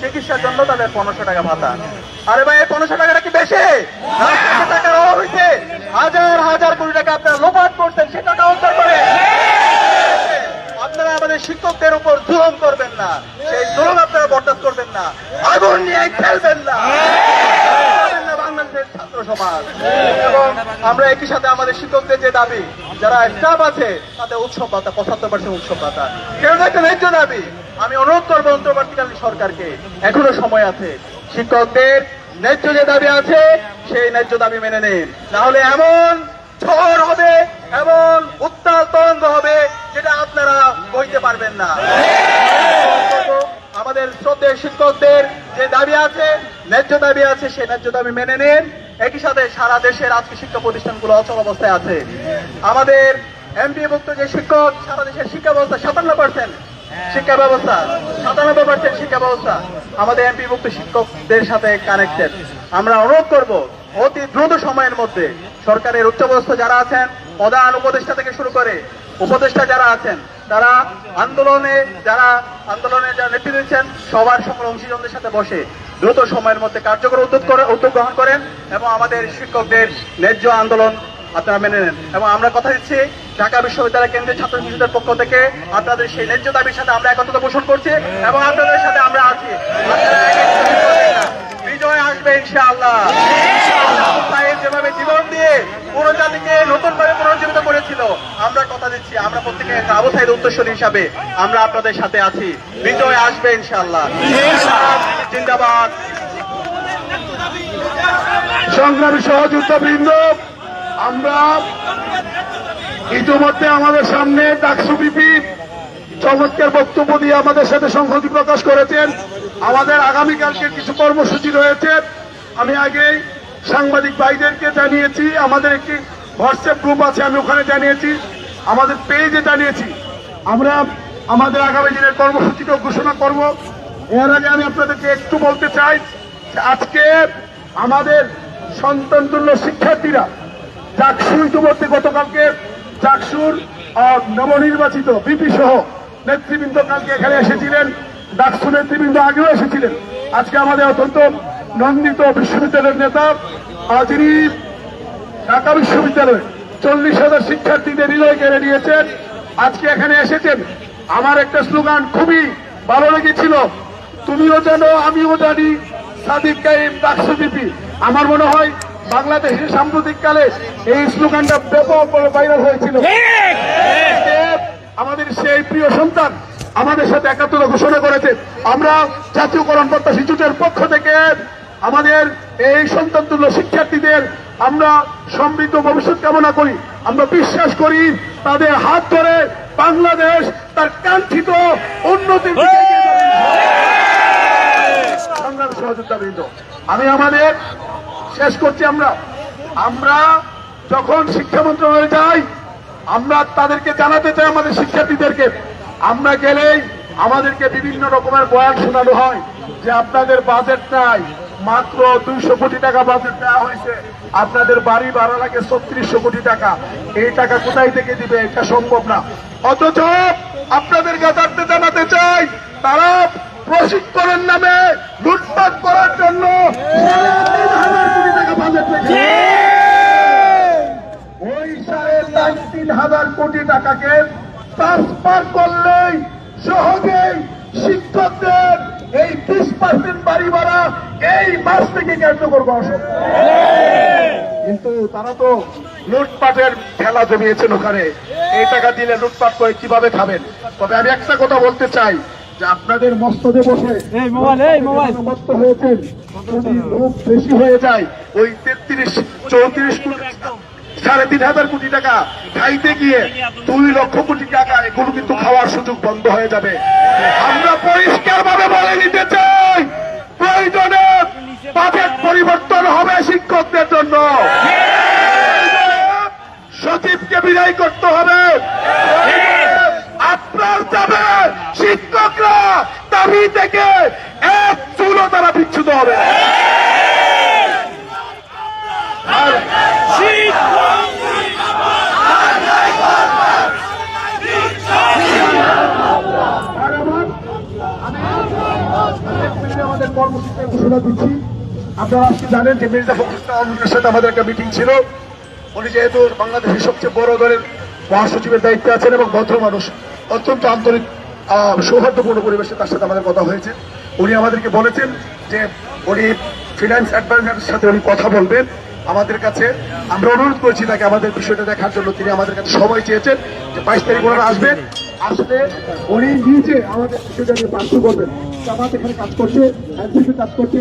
চিকিৎসার জন্য তাদের পনেরোশো টাকা ভাতা। আরে ভাই, এই পনেরোশো টাকাটা কি বেশি? হাজার হাজার কোটি টাকা আপনারা লোপাট করছেন সে টাকা উদ্ধার করে। আপনারা আমাদের শিক্ষকদের উপর করবেন না। সেই আপনারা করবেন না। আগুন নিয়ে খেলবেন না। ছাত্র সমাজ। এবং আমরা একই সাথে আমাদের শিক্ষকদের যে দাবি, যারা স্টাফ আছে, তাদের উৎসব ভাতা, পঁচাত্তর পার্সেন্ট উৎসব ভাতা। কেউ একটা দাবি। আমি অনুরোধ করব অন্তর্বর্তীকালীন সরকারকে, এখনও সময় আছে। শিক্ষকদের ন্যায্য যে দাবি আছে, সেই ন্যায্য দাবি মেনে নিন। না হলে এমন ঝড় হবে, এমন উত্তাল তরঙ্গ হবে, যেটা আপনারা বইতে পারবেন না। আমাদের শ্রদ্ধেয় শিক্ষকদের যে দাবি আছে, ন্যায্য দাবি আছে, সেই ন্যায্য দাবি মেনে নিন। একই সাথে সারা দেশের আজকে শিক্ষা প্রতিষ্ঠানগুলো অচল অবস্থায় আছে। আমাদের এমপিভুক্ত যে শিক্ষক, সারা দেশের শিক্ষা ব্যবস্থা সাতান্ন পার্সেন্ট শিক্ষা ব্যবস্থা, সাতানব্বই পার্সেন্ট শিক্ষা ব্যবস্থা। আমাদের এমপিভুক্ত শিক্ষকদের সাথে কানেক্টেড আমরা অনুরোধ করব, অতি দ্রুত সময়ের মধ্যে সরকারের উচ্চপদস্থ যারা আছেন, প্রধান উপদেষ্টা থেকে শুরু করে উপদেষ্টা যারা আছেন, তারা আন্দোলনে যারা আন্দোলনে যারা নেতৃত্ব দিচ্ছেন, সবার সকল অংশীজনদের সাথে বসে দ্রুত সময়ের মধ্যে কার্যকর উদ্যোগ করে উদ্যোগ গ্রহণ করেন এবং আমাদের শিক্ষকদের ন্যায্য আন্দোলন আপনারা মেনে নেন। এবং আমরা কথা দিচ্ছি ঢাকা বিশ্ববিদ্যালয় কেন্দ্রীয় ছাত্র শিশুদের পক্ষ থেকে। আপনাদের সেই ন্যায্য দাবির সাথে আমরা একত্রতা পোষণ করছি এবং আপনাদের সাথে আমরা আছি। বিজয় আসবে ইনশাআল্লাহ। যেভাবে জীবন দিয়ে পুরো জাতিকে নতুন ভাবে পুনর্জীবিত করেছিল, আমরা কথা দিচ্ছি। আমরা প্রত্যেকে একটা আবু সাহেব উত্তরসূরি হিসাবে আমরা আপনাদের সাথে আছি। বিজয় আসবে ইনশাআল্লাহ। জিন্দাবাদ। সংগ্রামী সহযোদ্ধা আমরা ইতিমধ্যে আমাদের সামনে ডাকসু বিপি চমৎকার বক্তব্য দিয়ে আমাদের সাথে সংহতি প্রকাশ করেছেন। আমাদের আগামীকালকে কিছু কর্মসূচি রয়েছে। আমি আগেই সাংবাদিক ভাইদেরকে জানিয়েছি, আমাদের একটি হোয়াটসঅ্যাপ গ্রুপ আছে, আমি ওখানে জানিয়েছি, আমাদের পেজে জানিয়েছি। আমরা আমাদের আগামী দিনের কর্মসূচিটা ঘোষণা করব। এর আগে আমি আপনাদেরকে একটু বলতে চাই আজকে আমাদের সন্তান তুল্য শিক্ষার্থীরা চাকসু ইতিমধ্যে গতকালকে চাকসুর নবনির্বাচিত বিপি সহ নেতৃবৃন্দ কালকে এখানে এসেছিলেন। ডাকসু নেতৃবৃন্দ আগেও এসেছিলেন। আজকে আমাদের অত্যন্ত নন্দিত বিশ্ববিদ্যালয়ের নেতা যিনি ঢাকা বিশ্ববিদ্যালয়ে চল্লিশ হাজার শিক্ষার্থীদের হৃদয় কেড়ে নিয়েছেন। আজকে এখানে এসেছেন। আমার একটা স্লোগান খুবই ভালো লেগেছিল, তুমিও জানো, আমিও জানি, সাদিক কাইম ডাকসু বিপি। আমার মনে হয় বাংলাদেশের সাম্প্রতিককালে এই স্লোগানটা ব্যাপক ভাইরাল হয়েছিল। আমাদের সেই প্রিয় সন্তান আমাদের সাথে একাত্তর ঘোষণা করেছে। আমরা জাতীয়করণ প্রত্যাশী জোটের পক্ষ থেকে আমাদের এই সন্তান তুল্য শিক্ষার্থীদের আমরা সমৃদ্ধ ভবিষ্যৎ কামনা করি। আমরা বিশ্বাস করি তাদের হাত ধরে বাংলাদেশ তার কাঙ্ক্ষিত উন্নতির সহযোগিতাবৃন্দ আমি আমাদের শেষ করছি আমরা। আমরা যখন শিক্ষা মন্ত্রণালয়ে যাই, আমরা তাদেরকে জানাতে চাই আমাদের শিক্ষার্থীদেরকে। আমরা গেলেই আমাদেরকে বিভিন্ন রকমের বয়ান শোনানো হয় যে আপনাদের বাজেট নাই মাত্র দুইশো কোটি টাকা বাজেট দেওয়া হয়েছে। আপনাদের বাড়ি ভাড়া লাগে ছত্রিশশো কোটি টাকা। এই টাকা কোথায় থেকে দিবে? এটা সম্ভব না। অথচ আপনাদের গাদারতে জানাতে চাই, তারা প্রশিক্ষণের নামে লুটপাট করার জন্য সাড়ে তিন হাজার কোটি টাকা বাজেট রেখেছে ওই সাড়ে তিন তিন হাজার কোটি টাকাকে ট্রান্সফার করলেই সহজেই শিক্ষকদের এই বিশ পার্সেন্ট বাড়ি ভাড়া এই মাস থেকে কার্যকর করা সম্ভব কিন্তু তারা তো লুটপাটের খেলা জমিয়েছেন ওখানে। এই টাকা দিলে লুটপাট করে কীভাবে খাবেন? তবে আমি একটা কথা বলতে চাই যে আপনাদের মস্তদে বসে হয়েছেন। যদি লোক বেশি হয়ে যায় ওই তেত্রিশ চৌত্রিশ সাড়ে তিন হাজার কোটি টাকা খাইতে গিয়ে দুই লক্ষ কোটি টাকা এগুলো কিন্তু খাওয়ার সুযোগ বন্ধ হয়ে যাবে। আমরা পরিষ্কার ভাবে বলে নিতে চাই, প্রয়োজনে বাজেট পরিবর্তন হবে শিক্ষকদের জন্য। সচিবকে বিদায় করতে হবে। আপনার যাবে শিক্ষকরা দাবি থেকে এক চুলো তারা বিচ্ছুত হবে আর আর আমাদের কর্মসূচির ঘোষণা দিচ্ছি। আপনারা আজকে জানেন যে মির্জা ফখরুল সাথে আমাদের একটা মিটিং ছিল। উনি যেহেতু বাংলাদেশের সবচেয়ে বড় দলের মহাসচিবের দায়িত্বে আছেন এবং ভদ্র মানুষ, অত্যন্ত আন্তরিক সৌহার্দ্যপূর্ণ পরিবেশে তার সাথে আমাদের কথা হয়েছে। উনি আমাদেরকে বলেছেন যে উনি ফিনান্স অ্যাডভাইজারের সাথে উনি কথা বলবেন। আমাদের কাছে আমরা অনুরোধ করেছি তাকে আমাদের বিষয়টা দেখার জন্য। তিনি আমাদের কাছে সময় চেয়েছেন যে বাইশ তারিখ ওনারা আসবেন আসলে উনি নিজে আমাদের বিষয়টা নিয়ে পার্শ্ব করবেন আমাদের এখানে কাজ করছে, এনসিপি কাজ করছে।